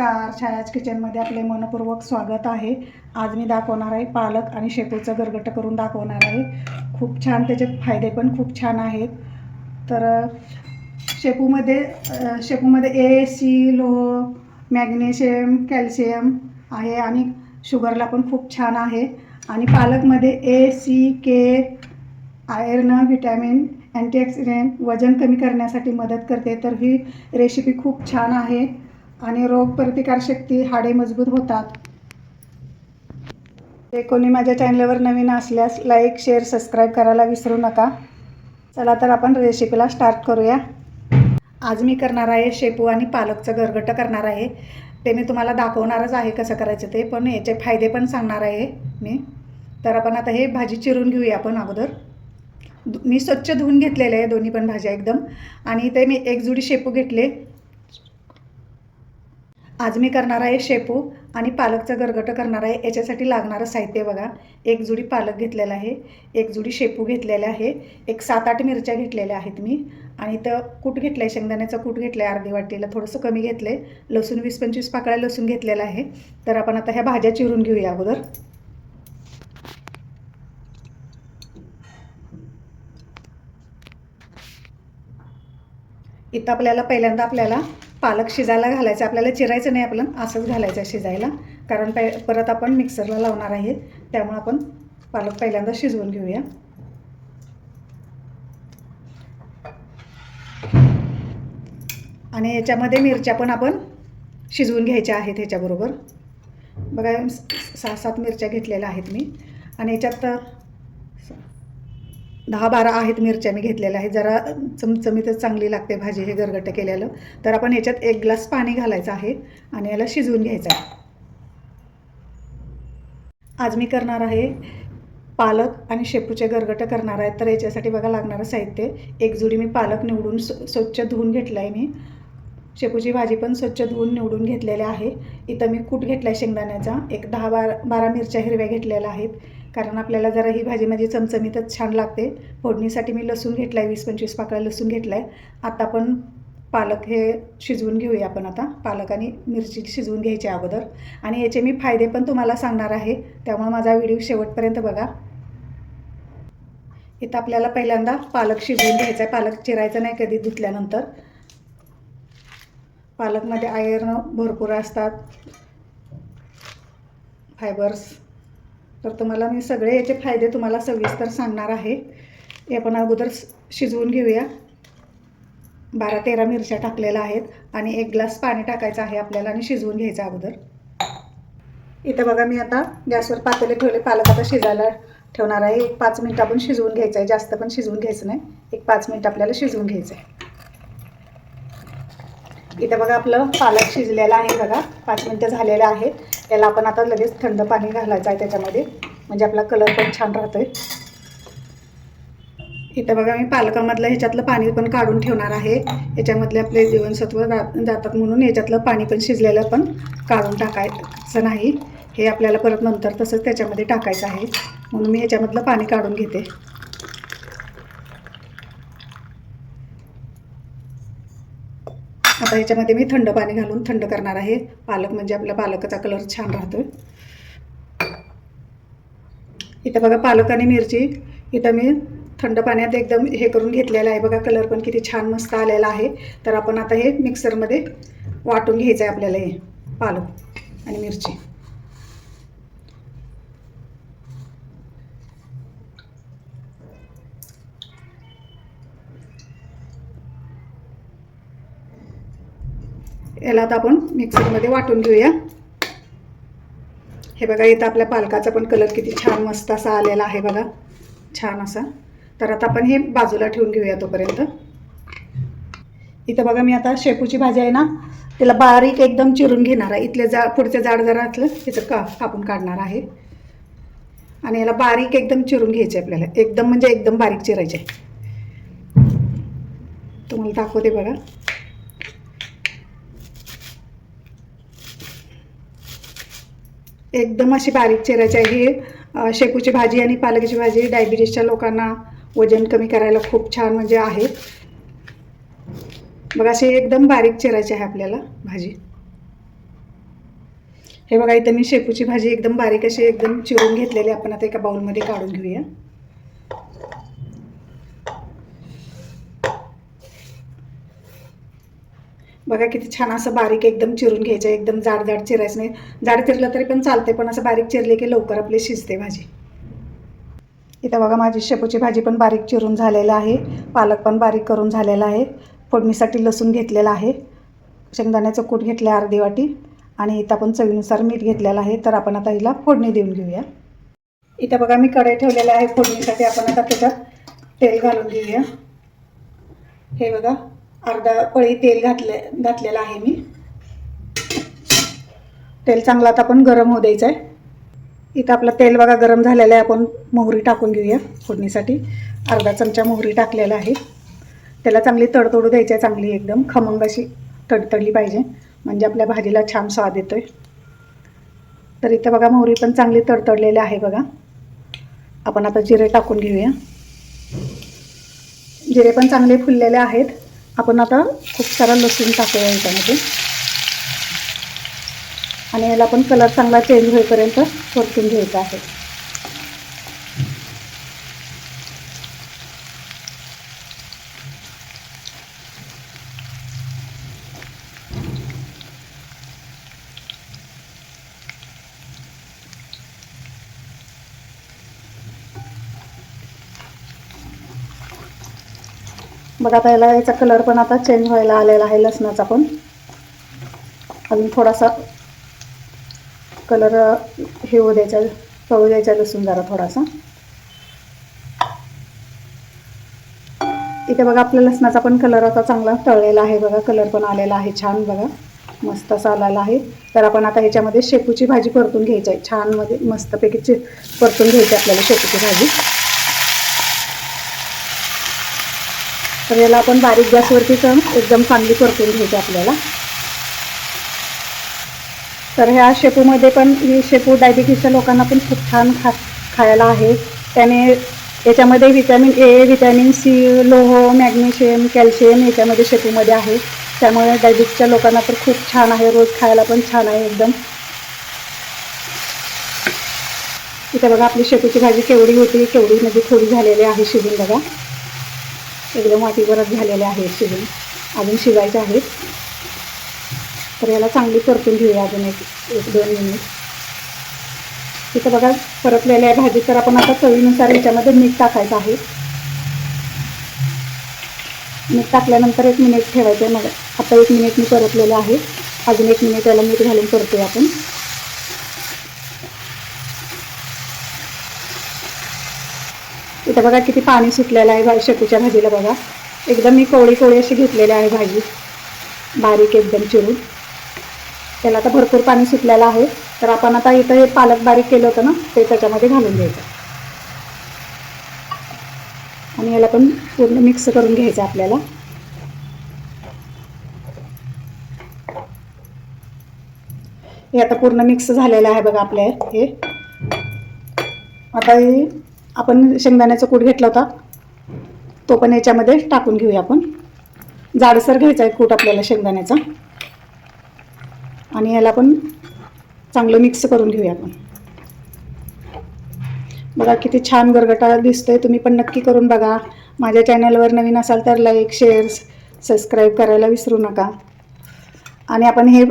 नमस्कार. छायाज किचनमध्ये आपले मनपूर्वक स्वागत आहे. आज मी दाखवणार आहे पालक आणि शेपूचं गरगट करून दाखवणार आहे. खूप छान त्याचे फायदे पण खूप छान आहेत. तर शेपूमध्ये शेपूमध्ये ए सी लोह मॅग्नेशियम कॅल्शियम आहे आणि शुगरला पण खूप छान आहे. आणि पालकमध्ये A C K iron vitamin antioxidant वजन कमी करण्यासाठी मदत करते. तर ही रेसिपी खूप छान आहे. आणि रोगप्रतिकारशक्ती हाडे मजबूत होतात. ते कोणी माझ्या चॅनलवर नवीन असल्यास लाईक शेअर सबस्क्राईब करायला विसरू नका. चला तर आपण रेसिपीला स्टार्ट करूया. आज मी करणार आहे शेपू आणि पालकचं गरगट करणार आहे. ते मी तुम्हाला दाखवणारच आहे कसं करायचं ते पण याचे फायदे पण सांगणार आहे मी. तर आपण आता हे भाजी चिरून घेऊया आपण अगोदर. मी स्वच्छ धुवून घेतलेले आहे दोन्ही पण भाज्या एकदम. आणि ते मी एक जुडी शेपू घेतले. आज मी करणार आहे शेपू आणि पालकचं गरगटं करणार आहे. याच्यासाठी लागणारं साहित्य बघा. एक जुडी पालक घेतलेला आहे. एक जुडी शेपू घेतलेला आहे. एक सात आठ मिरच्या घेतलेल्या आहेत मी. आणि तर कूट घेतलं आहे शेंगदाण्याचं कूट घेतलं आहे अर्धी वाटीला थोडंसं कमी घेतलं आहे लसूण वीस पंचवीस पाकळ्या लसूण घेतलेला आहे. तर आपण आता ह्या भाज्या चिरून घेऊया अगोदर. इथं आपल्याला पहिल्यांदा आपल्याला पालक शिजायला घालायचं आपल्याला चिरायचं नाही आपलं असंच घालायचं शिजायला. कारण पै परत आपण मिक्सरला लावणार आहे त्यामुळे आपण पालक पहिल्यांदा शिजवून घेऊया. आणि याच्यामध्ये मिरच्या पण आपण शिजवून घ्यायच्या आहेत ह्याच्याबरोबर. बघा सहा सात मिरच्या घेतलेल्या आहेत मी. आणि याच्यात दहा बारा आहेत मिरच्या मी घेतलेल्या आहेत. जरा चमचमीतच चांगली लागते भाजी हे गरगट केलेलं तर आपण ह्याच्यात एक ग्लास पाणी घालायचं आहे आणि याला शिजवून घ्यायचं आहे. आज मी करणार आहे पालक आणि शेपूचे गरगट करणार आहे. तर याच्यासाठी बघा लागणारं साहित्य. एक जुडी मी पालक निवडून स्व स्वच्छ धुवून घेतलं आहे मी. शेपूची भाजी पण स्वच्छ धुवून निवडून घेतलेली आहे. इथं मी कूट घेतला आहे शेंगदाण्याचा. एक दहा बारा बारा मिरच्या हिरव्या घेतलेल्या आहेत. कारण आपल्याला जरा ही भाजी माझी चमचमीतच छान लागते. फोडणीसाठी मी लसूण घेतला आहे वीस पंचवीस पाकळ्या लसूण घेतला आहे आता आपण पालक हे शिजवून घेऊया आपण आता. पालक आणि मिरची शिजवून घ्यायची अगोदर. आणि याचे मी फायदे पण तुम्हाला सांगणार आहे. त्यामुळे माझा व्हिडिओ शेवटपर्यंत बघा. इथं आपल्याला पहिल्यांदा पालक शिजवून घ्यायचा आहे पालक चिरायचं नाही कधी धुतल्यानंतर. पालकमध्ये आयर्न भरपूर असतात. फायबर्स. तर तुम्हाला मी सगळे याचे फायदे तुम्हाला सविस्तर सांगणार आहे. हे आपण अगोदर शिजवून घेऊया. बारा तेरा मिरच्या टाकलेल्या आहेत आणि एक ग्लास पाणी टाकायचं आहे आपल्याला आणि शिजवून घ्यायचं अगोदर. इथं बघा मी आता गॅसवर पातेले ठेवले. पालक आता शिजायला ठेवणार आहे. एक पाच मिनिट आपण शिजवून घ्यायचं आहे. जास्त पण शिजवून घ्यायचं नाही. एक पाच मिनिट आपल्याला शिजवून घ्यायचं आहे. इथं बघा आपलं पालक शिजलेलं आहे बघा. पाच मिनटं झालेलं आहे त्याला आपण आता लगेच थंड पाणी घालायचं आहे त्याच्यामध्ये. म्हणजे आपला कलर पण छान राहतो आहे इथं बघा मी पालकामधलं ह्याच्यातलं पाणी पण काढून ठेवणार आहे. याच्यामधले आपले जीवनसत्व जातात म्हणून याच्यातलं पाणी पण शिजलेलं पण काढून टाकायचं नाही. हे आपल्याला परत नंतर तसंच त्याच्यामध्ये टाकायचं आहे. म्हणून मी ह्याच्यामधलं पाणी काढून घेते. आता ह्याच्यामध्ये मी थंड पाणी घालून थंड करणार आहे. पालक म्हणजे आपला पालकाचा कलर छान राहतो इथं बघा पालक आणि मिरची. इथं मी थंड पाण्यात एकदम हे करून घेतलेलं आहे. बघा कलर पण किती छान मस्त आलेला आहे. तर आपण आता हे मिक्सरमध्ये वाटून घ्यायचं आहे आपल्याला हे पालक आणि मिरची. याला आता आपण मिक्सरमध्ये वाटून घेऊया. हे बघा इथं आपल्या पालकाचा पण कलर किती छान मस्त असा आलेला आहे बघा. छान असा. तर आता आपण हे बाजूला ठेवून घेऊया तोपर्यंत. इथं बघा मी आता शेपूची भाजी आहे ना त्याला बारीक एकदम चिरून घेणार आहे. इथले जा पुढचे जाड जरा असलं त्याचं का कापून काढणार आहे. आणि याला बारीक एकदम चिरून घ्यायचे आपल्याला. एकदम म्हणजे एकदम बारीक चिरायचे. तुम्हाला दाखवते बघा. एकदम अशी बारीक चेरायची आहे ही. शेपूची भाजी आणि पालकाची भाजी डायबिटीसच्या लोकांना वजन कमी करायला खूप छान म्हणजे आहे. बघा अशी एकदम बारीक चिरायची आहे आपल्याला भाजी. हे बघा इथं मी शेपूची भाजी एकदम बारीक अशी एकदम चिरून घेतलेली आपण आता एका बाउलमध्ये काढून घेऊया. बघा किती छान असं बारीक एकदम चिरून घ्यायचं एकदम जाड जाड चिरायचं नाही. जाड चिरलं तरी पण चालते पण असं बारीक चिरले की लवकर आपली शिजते भाजी. इथं बघा माझी शेपूची भाजी पण बारीक चिरून झालेलं आहे. पालक पण बारीक करून झालेला आहे. फोडणीसाठी लसूण घेतलेला आहे. शेंगदाण्याचं कूट घेतलं अर्धी वाटी. आणि इथं आपण चवीनुसार मीठ घेतलेलं आहे. तर आपण आता हिला फोडणी देऊन घेऊया. इथं बघा मी कढई ठेवलेलं आहे. फोडणीसाठी आपण आता त्याच्यात तेल घालून घेऊया. हे बघा. अर्धा पळी तेल घातले घातलेलं आहे मी. तेल चांगलं आता आपण गरम होऊ द्यायचं आहे इथं आपलं तेल बघा गरम झालेलं आहे आपण मोहरी टाकून घेऊया फोडणीसाठी. अर्धा चमचा मोहरी टाकलेला आहे. त्याला चांगली तडतडू द्यायची आहे चांगली एकदम. खमंग अशी तडतडली पाहिजे. म्हणजे आपल्या भाजीला छान स्वाद येतो आहे तर इथं बघा मोहरी पण चांगली तडतडलेली आहे बघा. आपण आता जिरे टाकून घेऊया. जिरे पण चांगले फुललेले आहेत. आपण आता खूप सारा लसूण टाकूया याच्यामध्ये. आणि याला पण कलर चांगला चेंज होईपर्यंत परतून घ्यायचा आहे. बघा आता याला याचा कलर पण आता चेंज व्हायला आलेला आहे लसणाचा पण. अजून थोडासा कलर हे होऊ द्यायचा तळू द्यायचा लसूण जरा थोडासा. इथे बघा आपल्या लसणाचा पण कलर आता चांगला तळलेला आहे बघा कलर पण आलेला आहे छान बघा. मस्त असा आलेला आहे. तर आपण आता ह्याच्यामध्ये शेपूची भाजी परतून घ्यायची आहे. छानमध्ये मस्तपैकी चे परतून घ्यायची आपल्याला शेपूची भाजी. तर याला आपण बारीक गॅसवरती पण एकदम चांगली परतून घ्यायची आपल्याला. तर ह्या शेपूमध्ये पण ही शेपू डायबिटीजच्या लोकांना पण खूप छान खा खायला आहे. त्याने याच्यामध्ये व्हिटॅमिन ए व्हिटॅमिन सी लोह मॅग्नेशियम कॅल्शियम याच्यामध्ये शेपूमध्ये आहे. त्यामुळे डायबिटीजच्या लोकांना तर खूप छान आहे. रोज खायला पण छान आहे एकदम. इथे बघा आपली शेपूची भाजी केवढी होती केवढी म्हणजे थोडी झालेली आहे शिजून बघा. एकदम वाटीवरच झालेले आहेत शिजून अजून शिजायचे आहेत. तर याला चांगली परतून घेऊया अजून एक एक दोन मिनिट. तिथं बघा परतलेल्या आहे भाजी तर आपण आता चवीनुसार याच्यामध्ये मीठ टाकायचं आहे. मीठ टाकल्यानंतर एक मिनिट ठेवायचं आहे. मग आता एक मिनिट मी परतलेलं आहे. अजून एक मिनिट याला मीठ घालून परतूया आपण. इथं बघा किती पाणी सुटलेलं आहे भाजी शेपूच्या भाजीला बघा. एकदम मी कोळी कोळी अशी घेतलेली आहे भाजी. बारीक एकदम चिरून. त्याला आता भरपूर पाणी सुटलेलं आहे. तर आपण आता इथं हे पालक बारीक केलं होतं ना ते त्याच्यामध्ये घालून द्यायचं आणि याला पण पूर्ण मिक्स करून घ्यायचं आपल्याला. हे आता पूर्ण मिक्स झालेलं आहे बघा आपल्या हे. आता हे आपण शेंगदाण्याचा कूट घेतला होता. तो पण याच्यामध्ये टाकून घेऊया आपण. जाडसर घ्यायचा आहे कूट आपल्याला शेंगदाण्याचा. आणि याला पण चांगलं मिक्स करून घेऊया आपण. बघा किती छान गरगटा दिसतोय. तुम्ही पण नक्की करून बघा. माझ्या चॅनलवर नवीन असाल तर लाईक शेअर सबस्क्राईब करायला विसरू नका. आणि आपण हे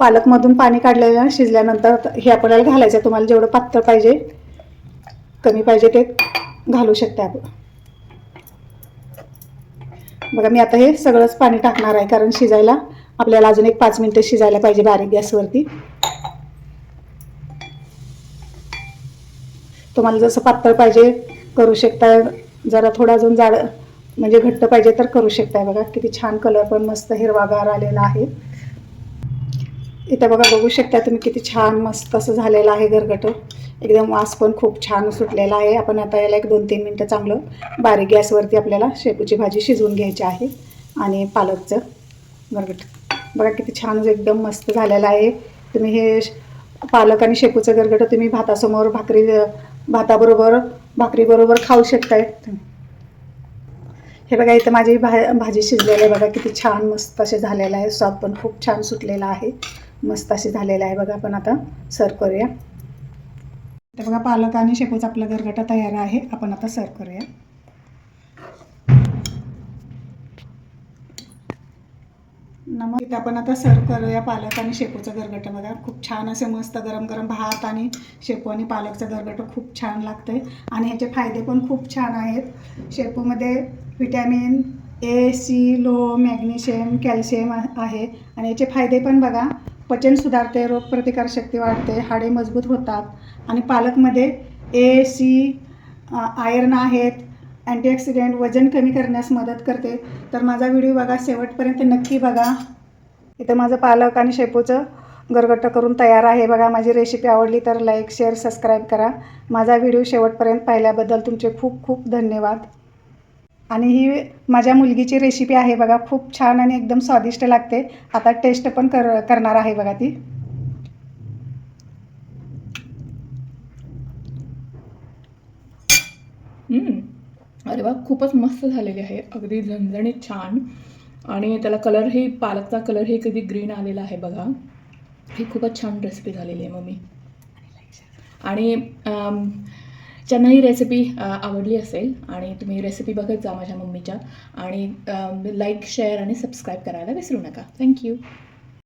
पालकमधून पाणी काढलेलं शिजल्यानंतर हे आपल्याला घालायचं आहे. तुम्हाला जेवढं पातळ पाहिजे कमी पाहिजे ते घालू शकते आपण. बघा मी आता हे सगळंच पाणी टाकणार आहे कारण शिजायला आपल्याला अजून एक पाच मिनटं शिजायला पाहिजे बारीक गॅसवरती. तुम्हाला जसं पातळ पाहिजे करू शकताय जरा थोडा अजून जाड म्हणजे घट्ट पाहिजे तर करू शकताय बघा. किती छान कलर पण मस्त हिरवागार आलेला आहे. इथं बघा बघू शकता तुम्ही किती छान मस्त असं झालेलं आहे गरगट एकदम वास पण खूप छान सुटलेला आहे. आपण आता याला एक दोन तीन मिनटं चांगलं बारीक गॅसवरती आपल्याला शेपूची भाजी शिजवून घ्यायची आहे आणि पालकचं. गरगट बघा किती छान एकदम मस्त झालेलं आहे. तुम्ही हे पालक आणि शेपूचं गरगट तुम्ही भातासमोर भाकरी भाताबरोबर भाकरीबरोबर खाऊ शकताय. हे बघा इथं माझी भा भाजी शिजलेली आहे. बघा किती छान मस्त असे झालेलं आहे. स्वाद पण खूप छान सुटलेला आहे. मस्त असे झालेलं आहे. बघा आपण आता सर्व करूया. तर बघा पालक आणि शेपूचा आपला गरगटा तयार आहे. आपण आता सर्व करूया. मग इथे आपण आता सर्व करूया पालक आणि शेपूचा गरगट बघा खूप छान असे मस्त गरम गरम भात आणि शेपू आणि पालकचं गरगट खूप छान लागतंय. आणि ह्याचे फायदे पण खूप छान आहेत. शेपूमध्ये व्हिटॅमिन ए सी लो मॅग्नेशियम कॅल्शियम आहे. आणि याचे फायदे पण बघा. पचन सुधारते रोगप्रतिकारशक्ती वाढते हाडे मजबूत होतात आणि पालकमध्ये ए सी आयर्न आहेत अँटीऑक्सिडेंट वजन कमी करण्यास मदत करते. तर माझा व्हिडिओ बघा शेवटपर्यंत नक्की बघा. इथं माझं पालक आणि शेपूचं गरगट्ट करून तयार आहे. बघा माझी रेसिपी आवडली तर लाईक शेअर सबस्क्राईब करा. माझा व्हिडिओ शेवटपर्यंत पाहिल्याबद्दल तुमचे खूप खूप धन्यवाद. आणि ही माझ्या मुलगीची रेसिपी आहे बघा खूप छान आणि एकदम स्वादिष्ट लागते. आता टेस्ट पण कर करणार आहे बघा ती. हम्म. अरे वा खूपच मस्त झालेली आहे. अगदी झणझणीत छान. आणि त्याला कलरही पालकचा कलरही कधी ग्रीन आलेला आहे बघा. ही खूपच छान रेसिपी झालेली आहे मम्मी. आणि ज्यांना ही रेसिपी आवडली असेल आणि तुम्ही रेसिपी बघत जा माझ्या मम्मीच्या. आणि लाईक शेअर आणि सबस्क्राईब करायला विसरू नका. थँक्यू